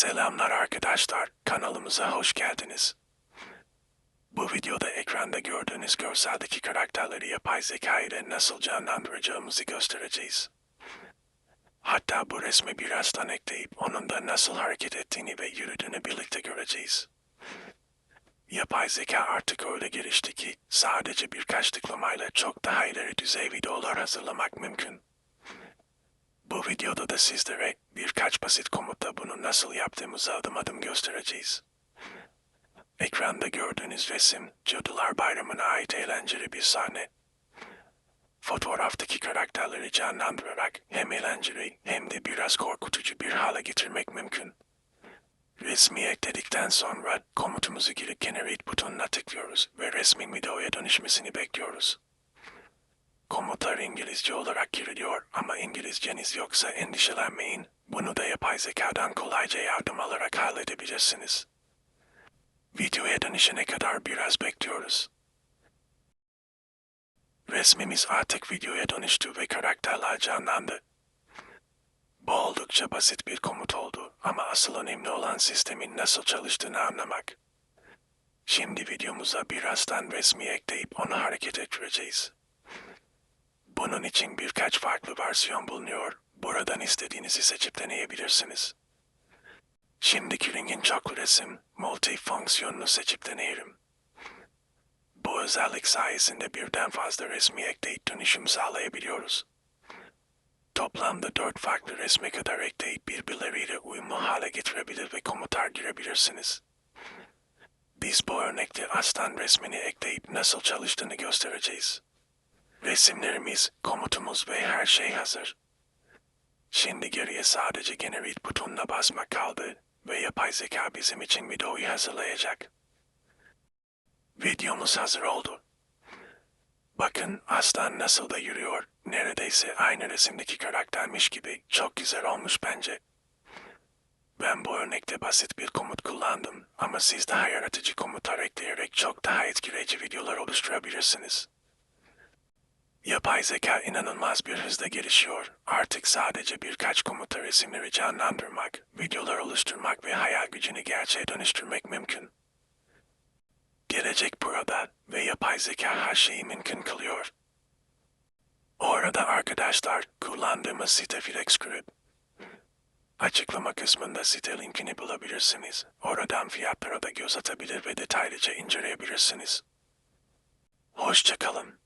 Selamlar arkadaşlar, kanalımıza hoş geldiniz. Bu videoda ekranda gördüğünüz görseldeki karakterleri yapay zeka ile nasıl canlandıracağımızı göstereceğiz. Hatta bu resmi birazdan ekleyip onun da nasıl hareket ettiğini ve yürüdüğünü birlikte göreceğiz. Yapay zeka artık öyle gelişti ki sadece birkaç tıklamayla çok daha ileri düzey videolar hazırlamak mümkün. Bu videoda da sizlere birkaç basit komutla bunu nasıl yaptığımızı adım adım göstereceğiz. Ekranda gördüğünüz resim Cadılar Bayramı'na ait eğlenceli bir sahne. Fotoğraftaki karakterleri canlandırarak hem eğlenceli hem de biraz korkutucu bir hale getirmek mümkün. Resmi ekledikten sonra komutumuzu girip Generate butonuna tıklıyoruz ve resmin videoya dönüşmesini bekliyoruz. Komutlar İngilizce olarak giriliyor ama İngilizceniz yoksa endişelenmeyin. Bunu da yapay zekadan kolayca yardım alarak halledebilirsiniz. Videoya dönüşene kadar biraz bekliyoruz. Resmimiz artık videoya dönüştü ve karakterler canlandı. Bu oldukça basit bir komut oldu ama asıl önemli olan sistemin nasıl çalıştığını anlamak. Şimdi videomuza birazdan resmi ekleyip onu hareket ettireceğiz. Bunun için birkaç farklı versiyon bulunuyor. Buradan istediğinizi seçip deneyebilirsiniz. Şimdiki ringin çoklu resim, multi fonksiyonunu seçip deneyelim. Bu özellik sayesinde birden fazla resmi ekleyip dönüşüm sağlayabiliyoruz. Toplamda dört farklı resme kadar ekleyip birbirleriyle uyumlu hale getirebilir ve komutlar girebilirsiniz. Biz bu örnekte aslan resmini ekleyip nasıl çalıştığını göstereceğiz. Resimlerimiz, komutumuz ve her şey hazır. Şimdi geriye sadece Generate butonuna basmak kaldı ve yapay zeka bizim için videoyu hazırlayacak. Videomuz hazır oldu. Bakın aslan nasıl da yürüyor. Neredeyse aynı resimdeki karaktermiş gibi. Çok güzel olmuş bence. Ben bu örnekte basit bir komut kullandım ama siz daha yaratıcı komutlar ekleyerek çok daha etkileyici videolar oluşturabilirsiniz. Yapay zeka inanılmaz bir hızla gelişiyor. Artık sadece birkaç komutla resimleri canlandırmak, videolar oluşturmak ve hayal gücünü gerçeğe dönüştürmek mümkün. Gelecek burada ve yapay zeka her şeyi mümkün kılıyor. Orada arkadaşlar kullandığımız site FlexScript. Açıklama kısmında site linkini bulabilirsiniz. Oradan fiyatlara da göz atabilir ve detaylıca inceleyebilirsiniz. Hoşçakalın.